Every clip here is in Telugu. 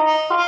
Bye.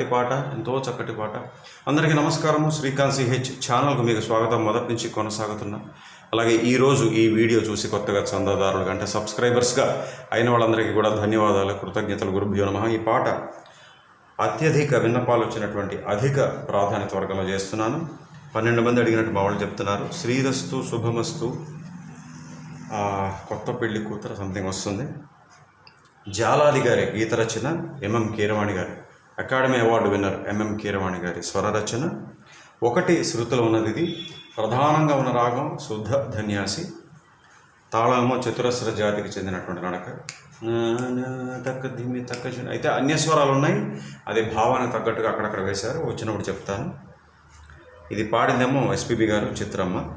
చక్కటి పాట ఎంతో చక్కటి పాట. అందరికీ నమస్కారము. శ్రీకాంత్ సిహెచ్ ఛానల్కు మీకు స్వాగతం. మొదటి నుంచి కొనసాగుతున్నా అలాగే ఈరోజు ఈ వీడియో చూసి కొత్తగా చందాదారులు అంటే సబ్స్క్రైబర్స్గా అయిన వాళ్ళందరికీ కూడా ధన్యవాదాలు. కృతజ్ఞతలు. గురుభ్యో నమ. ఈ పాట అత్యధిక విన్నపాలు వచ్చినటువంటి అధిక ప్రాధాన్యత వర్గంలో చేస్తున్నాను. పన్నెండు మంది అడిగినట్టు మా వాళ్ళు చెప్తున్నారు. శ్రీరస్తు శుభమస్తు. కొత్త పెళ్ళి కూతురు సంథింగ్ వస్తుంది. జాలాది గారి గీత రచన ఎంఎం కీరవాణి గారు. Academy award winner MM Keeravani గారి స్వర రచన ఒకటి శృతులు ఉన్నది ఇది. ప్రధానంగా ఉన్న రాగం శుద్ధ ధన్యాసి. తాళమో చతురస్ర జాతికి చెందినటువంటి నడక. తక్క ధిమ్మి తక్క చిన్న అయితే అన్య స్వరాలు ఉన్నాయి. అది భావానికి తగ్గట్టుగా అక్కడక్కడ వేశారు. వచ్చినప్పుడు చెప్తాను. ఇది పాడిందేమో ఎస్పీబి గారు చిత్రమ్మ.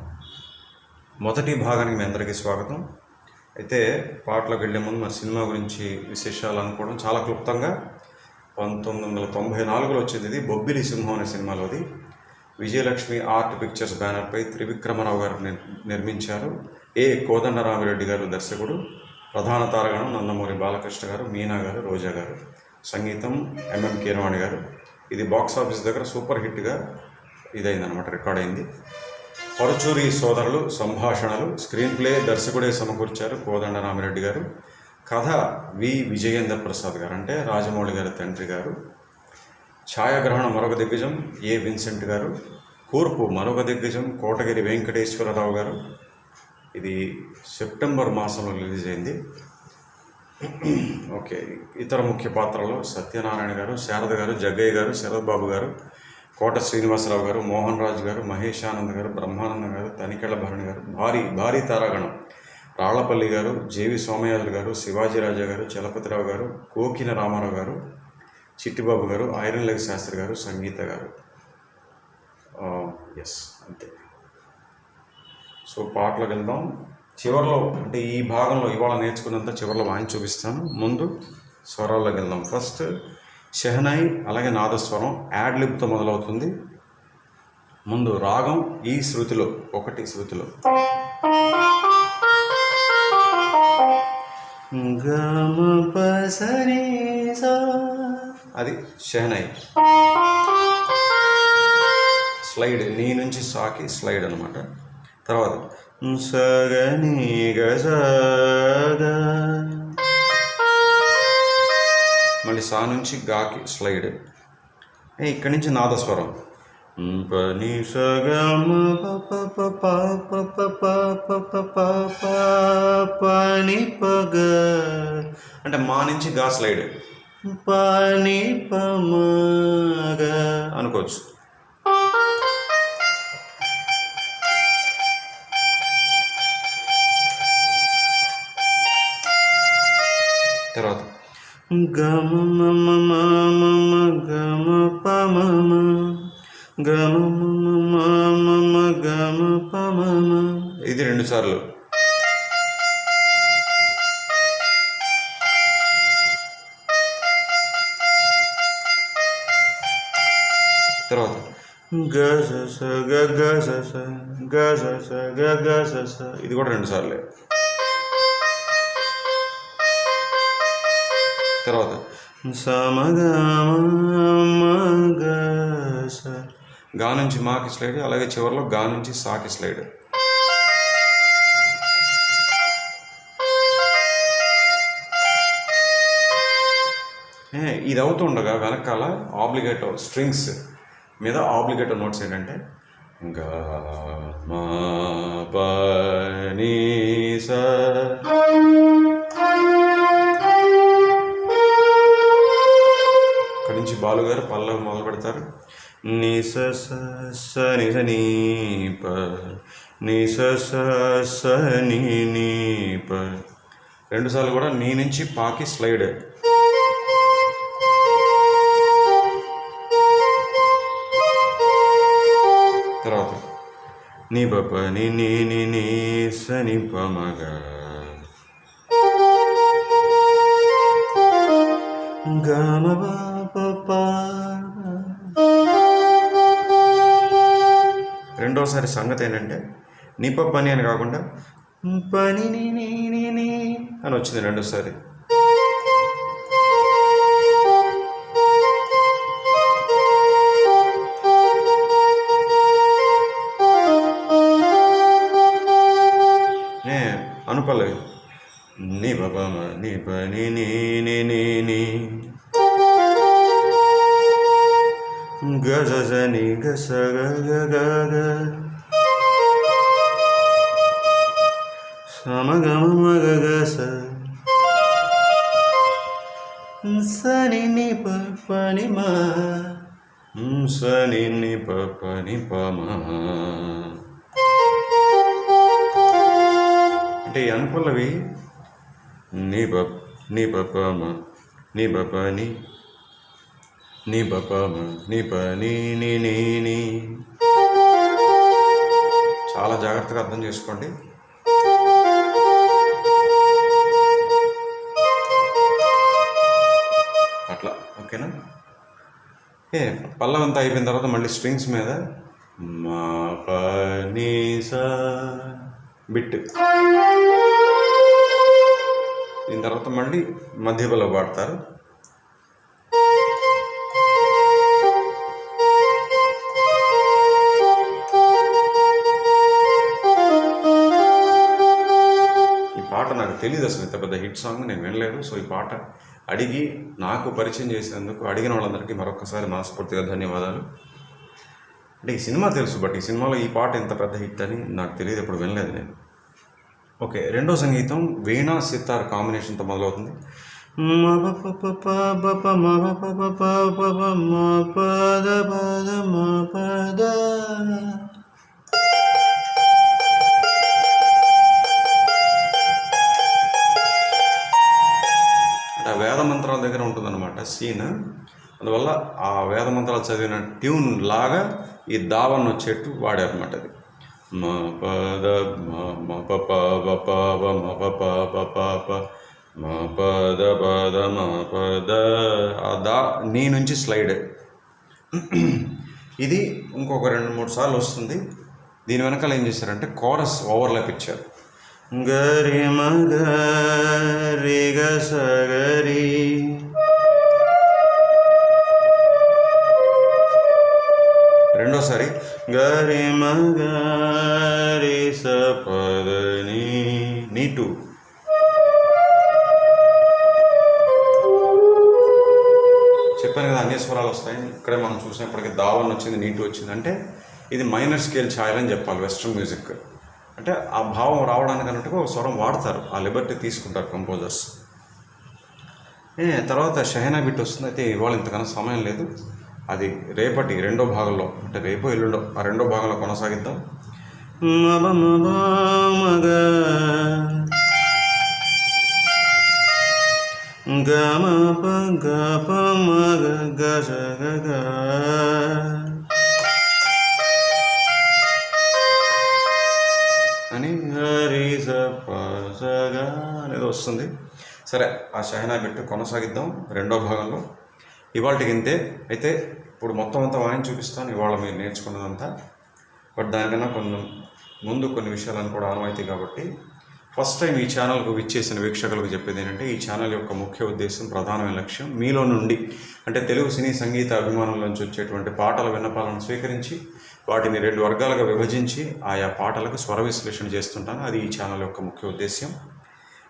మొదటి భాగానికి మీ అందరికీ స్వాగతం. అయితే పాటలకు వెళ్ళే ముందు మన సినిమా గురించి విశేషాలు అనుకోవడం చాలా క్లుప్తంగా పంతొమ్మిది వందల తొంభై నాలుగులో వచ్చింది ఇది బొబ్బిలి సింహం అనే సినిమాలోది విజయలక్ష్మి ఆర్ట్ పిక్చర్స్ బ్యానర్పై త్రివిక్రమరావు గారు నిర్- నిర్మించారు. ఏ కోదండరామిరెడ్డి గారు దర్శకుడు. ప్రధాన తారగణం నందమూరి బాలకృష్ణ గారు మీనా గారు రోజా గారు. సంగీతం ఎంఎం కీరవాణి గారు. ఇది బాక్స్ ఆఫీస్ దగ్గర సూపర్ హిట్గా ఇదైందనమాట రికార్డ్ అయింది. పరుచూరి సోదరులు సంభాషణలు స్క్రీన్ ప్లే దర్శకుడే సమకూర్చారు కోదండరామిరెడ్డి గారు. కథ వి విజయేంద్ర ప్రసాద్ గారు అంటే రాజమౌళి గారి తండ్రి గారు. ఛాయాగ్రహణం మరొక దిగ్గజం ఏ విన్సెంట్ గారు. కూర్పు మరొక దిగ్గజం కోటగిరి వెంకటేశ్వరరావు గారు. ఇది సెప్టెంబర్ మాసంలో రిలీజ్ అయింది. ఓకే ఇతర ముఖ్య పాత్రలు సత్యనారాయణ గారు శారద గారు జగ్గయ్య గారు శరత్ బాబు గారు కోట శ్రీనివాసరావు గారు మోహన్ రాజు గారు మహేష్ గారు బ్రహ్మానందం గారు తనికెళ్ళ భరణి గారు. భారీ భారీ తారాగణం. రాళ్ళపల్లి గారు జేవి సోమయాజులు గారు శివాజీ రాజా గారు చలపతిరావు గారు కోకిన రామారావు గారు చిట్టిబాబు గారు ఐరన్ లెగ్ శాస్త్రి గారు సంగీత గారు. ఎస్ అంతే. సో పాటలకు వెళ్దాం. చివరిలో అంటే ఈ భాగంలో ఇవాళ నేర్చుకున్నంత చివరిలో వాయించి చూపిస్తాను. ముందు స్వరాల్లోకి వెళ్దాం. ఫస్ట్ షెహనాయి అలాగే నాదస్వరం యాడ్ లిప్తో మొదలవుతుంది. ముందు రాగం ఈ శృతిలో ఒకటి శృతిలో. అది షెహనాయి స్లైడ్ నీ నుంచి సాకి స్లైడ్ అనమాట తర్వాత సగని గజగ మళ్ళీ సా నుంచి గాకి స్లైడ్. ఇక్కడి నుంచి నాదస్వరం. పని సగము పని పగ అంటే మా నుంచి గా స్లైడ్. పని పమగ అనుకోవచ్చు. తర్వాత. గమ మమ మమ గమ పమ ఇది రెండు సార్లు. తర్వాత. గస గస గస గ గస ఇది కూడా రెండు సార్లు. తర్వాత. సమగమ గా నుంచి మాకి స్లైడ్ అలాగే చివరిలో గా నుంచి సాకి స్లైడ్. ఏ, ఇది అవుతుండగా వెనకాల ఆబ్లిగేటో స్ట్రింగ్స్ మీద ఆబ్లిగేటో నోట్స్ ఏంటంటే గా మా ప నీ అక్కడి నుంచి బాలుగారు పల్లవి మొదలు పెడతారు నీ స స ని ప నీ స స నీ ప రెండుసార్లు కూడా నీ నుంచి పాకి స్లైడ్. తర్వాత నీ బప నీ నీ నీ నీ స ని ప మగ ఇంకోసారి సంగతి ఏంటంటే నిప పని అని కాకుండా పని నీ అని వచ్చింది రెండోసారి. గ గ సని ని పని మా సని ని పని పమా అంటే ఈ అనుపల్లవి నీ బ నీ బపమ నీ బపని నీ బపమ నీ పని నీ నీ నీ. చాలా జాగ్రత్తగా అర్థం చేసుకోండి. అట్లా ఓకేనా? ఏ పల్లవి అంతా అయిపోయిన తర్వాత మళ్ళీ స్ట్రింగ్స్ మీద మా పనీసా బిట్. దీని తర్వాత మళ్ళీ మధ్యబలో పాడతారు. పెద్ద హిట్ సాంగ్ నేను వినలేదు. సో ఈ పాట అడిగి నాకు పరిచయం చేసేందుకు అడిగిన వాళ్ళందరికీ మరొకసారి మనస్ఫూర్తిగా ధన్యవాదాలు. అంటే ఈ సినిమా తెలుసు బట్ ఈ సినిమాలో ఈ పాట ఎంత పెద్ద హిట్ అని నాకు తెలియదు ఎప్పుడు వినలేదు నేను. ఓకే రెండో సంగీతం వీణా సితార్ కాంబినేషన్తో మొదలవుతుంది. మ సీన్. అందువల్ల ఆ వేద మంత్రాలు చదివిన ట్యూన్ లాగా ఈ దావన్ వచ్చేట్టు వాడారన్నమాట అది. మ పద మ మ ప ప ప ప బ మ ప ప ప ప ప మ పద పద మ పద ఆ దా నీ నుంచి స్లైడ్. ఇది ఇంకొక రెండు మూడు సార్లు వస్తుంది. దీని వెనకాల ఏం చేశారంటే కోరస్ ఓవర్లాప్ ఇచ్చారు. గరి మగ రి గ గరి మగరి సపదని. నీటు నీ చెప్పాను కదా అన్ని స్వరాలు వస్తాయి. ఇక్కడే మనం చూసినప్పటికీ దావన్ వచ్చింది నీటు వచ్చింది. అంటే ఇది మైనర్ స్కేల్ ఛాయల్ అని చెప్పాలి వెస్ట్రన్ మ్యూజిక్. అంటే ఆ భావం రావడానికి అన్నట్టుగా ఒక స్వరం వాడతారు ఆ లిబర్టీ తీసుకుంటారు కంపోజర్స్. ఏ తర్వాత షహనా బిట్ వస్తుంది. అయితే ఇవాళ ఇంతకన్నా సమయం లేదు. అది రేపటి రెండో భాగంలో అంటే రేపు ఎల్లుండో ఆ రెండో భాగంలో కొనసాగిద్దాం. మగ గమ ప గ ప గ అని హరి స అనేది వస్తుంది. సరే ఆ షహనా పెట్టి కొనసాగిద్దాం రెండో భాగంలో. ఇవాళకి ఇంతే అయితే ఇప్పుడు మొత్తం అంతా వాయిని చూపిస్తాను. ఇవాళ మీరు నేర్చుకున్నదంతా. బట్ దానికన్నా కొంచెం ముందు కొన్ని విషయాలను కూడా ఆనవాయితీ కాబట్టి ఫస్ట్ టైం ఈ ఛానల్కు విచ్చేసిన వీక్షకులకు చెప్పేది ఏంటంటే ఈ ఛానల్ యొక్క ముఖ్య ఉద్దేశం ప్రధానమైన లక్ష్యం మీలో నుండి అంటే తెలుగు సినీ సంగీత అభిమానుల నుంచి వచ్చేటువంటి పాటల విన్నపాలను స్వీకరించి వాటిని రెండు వర్గాలుగా విభజించి ఆయా పాటలకు స్వర విశ్లేషణ చేస్తుంటాను. అది ఈ ఛానల్ యొక్క ముఖ్య ఉద్దేశ్యం.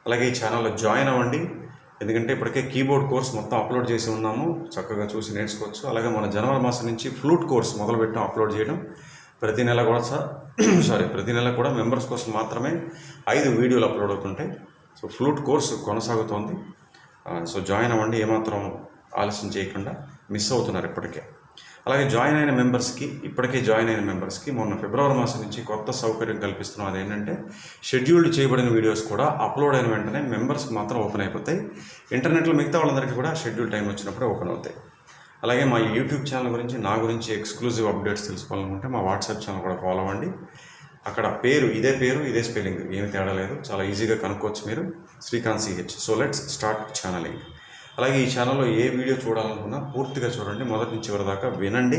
అలాగే ఈ ఛానల్లో జాయిన్ అవ్వండి. ఎందుకంటే ఇప్పటికే కీబోర్డ్ కోర్స్ మొత్తం అప్లోడ్ చేసి ఉన్నాము. చక్కగా చూసి నేర్చుకోవచ్చు. అలాగే మన జనవరి మాసం నుంచి ఫ్లూట్ కోర్స్ మొదలుపెట్టాం అప్లోడ్ చేయడం. ప్రతి నెల కూడా సార్ సారీ ప్రతి నెల కూడా మెంబర్స్ కోసం మాత్రమే ఐదు వీడియోలు అప్లోడ్ అవుతుంటాయి. సో ఫ్లూట్ కోర్సు కొనసాగుతోంది. సో జాయిన్ అవ్వండి. ఏమాత్రం ఆలస్యం చేయకుండా మిస్ అవుతున్నారు ఇప్పటికే. అలాగే జాయిన్ అయిన మెంబర్స్కి ఇప్పటికే జాయిన్ అయిన మెంబర్స్కి మొన్న ఫిబ్రవరి మాసం నుంచి కొత్త సౌకర్యం కల్పిస్తున్నాం. అదేంటంటే షెడ్యూల్డ్ చేయబడిన వీడియోస్ కూడా అప్లోడ్ అయిన వెంటనే మెంబర్స్కి మాత్రం ఓపెన్ అయిపోతాయి. ఇంటర్నెట్లో మిగతా వాళ్ళందరికీ కూడా షెడ్యూల్ టైం వచ్చినప్పుడే ఓపెన్ అవుతాయి. అలాగే మా యూట్యూబ్ ఛానల్ గురించి నా గురించి ఎక్స్క్లూజివ్ అప్డేట్స్ తెలుసుకోవాలనుకుంటే మా వాట్సాప్ ఛానల్ కూడా ఫాలో అవ్వండి. అక్కడ పేరు ఇదే పేరు ఇదే స్పెల్లింగ్ ఏమి తేడా లేదు. చాలా ఈజీగా కనుక్కోవచ్చు మీరు. Srikanth CH so let's start channelling. అలాగే ఈ ఛానల్లో ఏ వీడియో చూడాలనుకున్నా పూర్తిగా చూడండి. మొదటి నుంచి చివరి దాకా వినండి.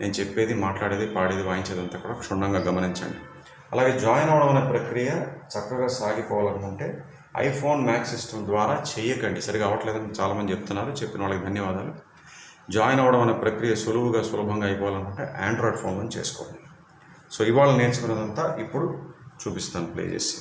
నేను చెప్పేది మాట్లాడేది పాడేది వాయించేదంతా కూడా క్షుణ్ణంగా గమనించండి. అలాగే జాయిన్ అవ్వడం అనే ప్రక్రియ చక్కగా సాగిపోవాలనుకుంటే ఐఫోన్ మ్యాక్ సిస్టమ్ ద్వారా చేయకండి సరిగా అవ్వట్లేదని చాలామంది చెప్తున్నారు. చెప్పిన వాళ్ళకి ధన్యవాదాలు. జాయిన్ అవ్వడం అనే ప్రక్రియ సులువుగా సులభంగా అయిపోవాలనుకుంటే ఆండ్రాయిడ్ ఫోన్ చేసుకోండి. సో ఇవాళ నేర్చుకున్నదంతా ఇప్పుడు చూపిస్తాను ప్లే చేసి.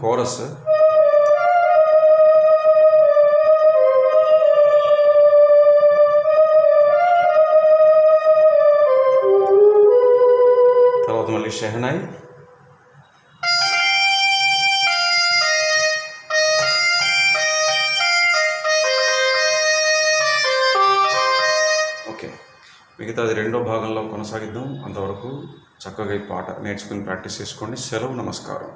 కోరస్. తర్వాత మళ్ళీ షెహనాయి. ఓకే. మిగతాది రెండో భాగంలో కొనసాగిద్దాం. అంతవరకు చక్కగా ఈ పాట నేర్చుకుని ప్రాక్టీస్ చేసుకోండి. సెలవు నమస్కారం.